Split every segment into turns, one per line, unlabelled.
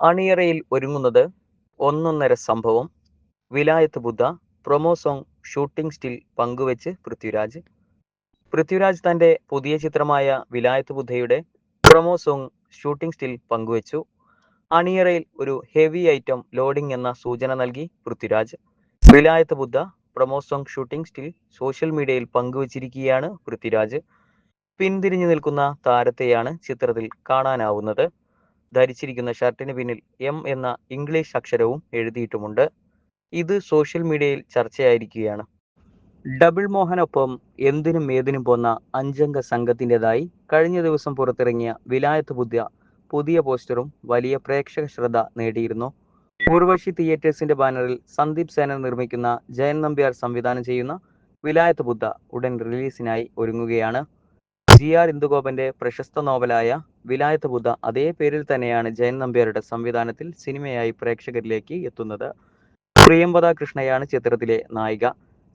അണിയറയിൽ ഒരുങ്ങുന്നത് ഒന്നൊന്നര സംഭവം. Vilayath Buddha promo song shooting still പങ്കുവെച്ച് പൃഥ്വിരാജ്. പൃഥ്വിരാജ് തന്റെ പുതിയ ചിത്രമായ വിലായത്ത് ബുദ്ധയുടെ പ്രൊമോ സോങ് ഷൂട്ടിംഗ് സ്റ്റിൽ പങ്കുവെച്ചു. അണിയറയിൽ ഒരു ഹെവി ഐറ്റം ലോഡിംഗ് എന്ന സൂചന നൽകി Prithviraj. Vilayath Buddha promo song shooting still social മീഡിയയിൽ പങ്കുവച്ചിരിക്കുകയാണ് പൃഥ്വിരാജ്. പിന്തിരിഞ്ഞു നിൽക്കുന്ന താരത്തെയാണ് ചിത്രത്തിൽ കാണാനാവുന്നത്. ധരിച്ചിരിക്കുന്ന ഷർട്ടിന് പിന്നിൽ എം എന്ന ഇംഗ്ലീഷ് അക്ഷരവും എഴുതിയിട്ടുമുണ്ട്. ഇത് സോഷ്യൽ മീഡിയയിൽ ചർച്ചയായിരിക്കുകയാണ്. ഡബിൾ മോഹനൊപ്പം എന്തിനും ഏതിനും പോന്ന അഞ്ചംഗ സംഘത്തിന്റെതായി കഴിഞ്ഞ ദിവസം പുറത്തിറങ്ങിയ വിലായത്ത് ബുദ്ധ പുതിയ പോസ്റ്ററും വലിയ പ്രേക്ഷക ശ്രദ്ധ നേടിയിരുന്നു. ഊർവശി തിയേറ്റേഴ്സിന്റെ ബാനറിൽ സന്ദീപ് സേന നിർമ്മിക്കുന്ന ജയൻ നമ്പ്യാർ സംവിധാനം ചെയ്യുന്ന വിലായത്ത് ബുദ്ധ ഉടൻ റിലീസിനായി ഒരുങ്ങുകയാണ്. ജി ആർ ഇന്ദുഗോപന്റെ പ്രശസ്ത നോവലായ വിലായത്ത് ബുദ്ധ അതേ പേരിൽ തന്നെയാണ് ജയൻ നമ്പ്യാരുടെ സംവിധാനത്തിൽ സിനിമയായി പ്രേക്ഷകരിലേക്ക് എത്തുന്നത്. പ്രിയംവദ കൃഷ്ണയാണ് ചിത്രത്തിലെ നായിക.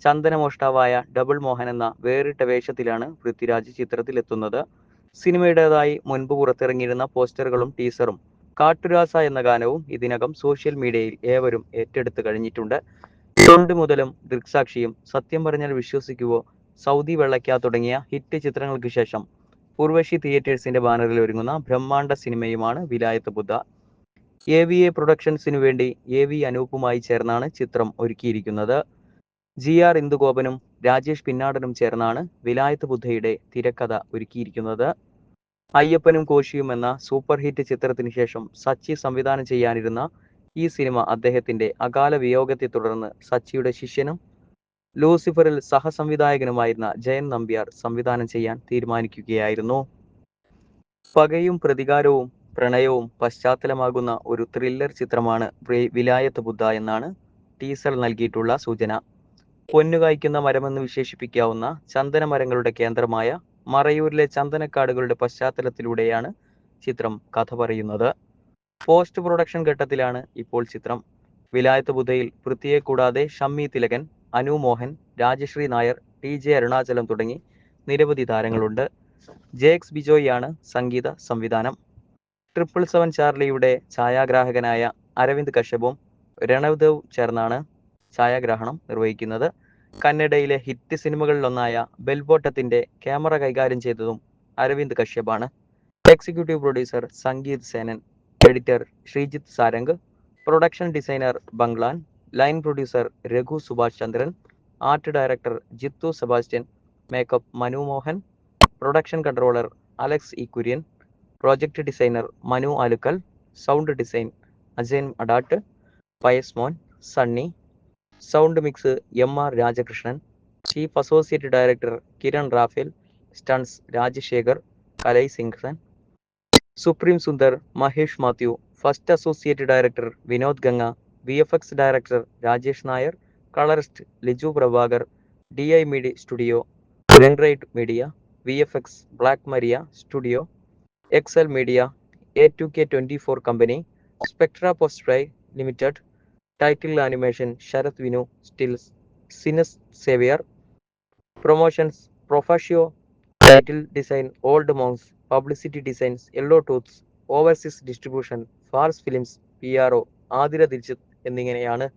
ചന്ദനമോഷ്ടാവായ ഡബിൾ മോഹൻ എന്ന വേറിട്ട വേഷത്തിലാണ് പൃഥ്വിരാജ് ചിത്രത്തിൽ എത്തുന്നത്. സിനിമയുടേതായി മുൻപ് പുറത്തിറങ്ങിയിരുന്ന പോസ്റ്ററുകളും ടീസറും കാട്ടുരാസ എന്ന ഗാനവും ഇതിനകം സോഷ്യൽ മീഡിയയിൽ ഏവരും ഏറ്റെടുത്തു കഴിഞ്ഞിട്ടുണ്ട്. തൊണ്ട് മുതലും ദൃക്സാക്ഷിയും സത്യം പറഞ്ഞാൽ വിശ്വസിക്കുവോ? സൗദി വെള്ളയ്ക്ക തുടങ്ങിയ ഹിറ്റ് ചിത്രങ്ങൾക്ക് ശേഷം ഉർവശി തിയേറ്റേഴ്സിന്റെ ബാനറിൽ ഒരുങ്ങുന്ന ബ്രഹ്മാണ്ഡ സിനിമയുമാണ് Vilayath Buddha. A V A പ്രൊഡക്ഷൻസിനു വേണ്ടി എ വി അനൂപുമായി ചേർന്നാണ് ചിത്രം ഒരുക്കിയിരിക്കുന്നത്. ജി ആർ ഇന്ദുഗോപനും രാജേഷ് പിന്നാടനും ചേർന്നാണ് വിലായത്ത് ബുദ്ധയുടെ തിരക്കഥ ഒരുക്കിയിരിക്കുന്നത്. അയ്യപ്പനും കോശിയും എന്ന സൂപ്പർ ഹിറ്റ് ചിത്രത്തിന് ശേഷം സച്ചി സംവിധാനം ചെയ്യാനിരുന്ന ഈ സിനിമ അദ്ദേഹത്തിന്റെ അകാല വിയോഗത്തെ തുടർന്ന് സച്ചിയുടെ ശിഷ്യനും ലൂസിഫറിൽ സഹസംവിധായകനുമായിരുന്ന ജയൻ നമ്പ്യാർ സംവിധാനം ചെയ്യാൻ തീരുമാനിക്കുകയായിരുന്നു. പകയും പ്രതികാരവും പ്രണയവും പശ്ചാത്തലമാകുന്ന ഒരു ത്രില്ലർ ചിത്രമാണ് വിലായത്ത് ബുദ്ധ എന്നാണ് ടീസർ നൽകിയിട്ടുള്ള സൂചന. പൊന്നുകായ്ക്കുന്ന മരമെന്ന് വിശേഷിപ്പിക്കാവുന്ന ചന്ദനമരങ്ങളുടെ കേന്ദ്രമായ മറയൂരിലെ ചന്ദനക്കാടുകളുടെ പശ്ചാത്തലത്തിലൂടെയാണ് ചിത്രം കഥ പറയുന്നത്. പോസ്റ്റ് പ്രൊഡക്ഷൻ ഘട്ടത്തിലാണ് ഇപ്പോൾ ചിത്രം. വിലായത്ത് ബുധയിൽ പൃഥ്വിയെ കൂടാതെ ഷമ്മി തിലകൻ അനു മോഹൻ രാജശ്രീ നായർ ടി ജെ അരുണാചലം തുടങ്ങി നിരവധി താരങ്ങളുണ്ട്. ജേക്സ് ബിജോയാണ് സംഗീത സംവിധാനം. ട്രിപ്പിൾ സെവൻ ചാർലിയുടെ ഛായാഗ്രാഹകനായ അരവിന്ദ് കശ്യപും രണവ്ദേവ് ചേർന്നാണ് ഛായാഗ്രാഹണം നിർവഹിക്കുന്നത്. കന്നഡയിലെ ഹിറ്റ് സിനിമകളിലൊന്നായ ബെൽബോട്ടത്തിന്റെ ക്യാമറ കൈകാര്യം ചെയ്തതും Aravind കശ്യപാണ്. Executive producer Sangeeth Senan editor Sreejith Sarang production designer Banglan line producer Raghu Subhash Chandran art director Jithu Sebastian makeup Manu Mohan production controller Alex E Kurian project designer Manu Alukkal sound design Ajayan Adat Pius Mon Sunny sound mix M R Rajakrishnan chief associate director Kiran Raphael stunts Rajasekhar Kalai Kingson Supreme Sundar Mahesh Mathew first associate director Vinod Ganga V F X director Rajesh Nair colourist Liju Prabhakar D I media studio Grandright media V F X Black Maria studio Excel Media A two K twenty four company Spectra Post Limited title animation Sarath Vinu stills Sinas Xavier promotions Profashio title design Old Monks publicity designs Yellow Tooths overseas distribution Phars Films P R O Athira Diljith എന്നിങ്ങനെയാണ്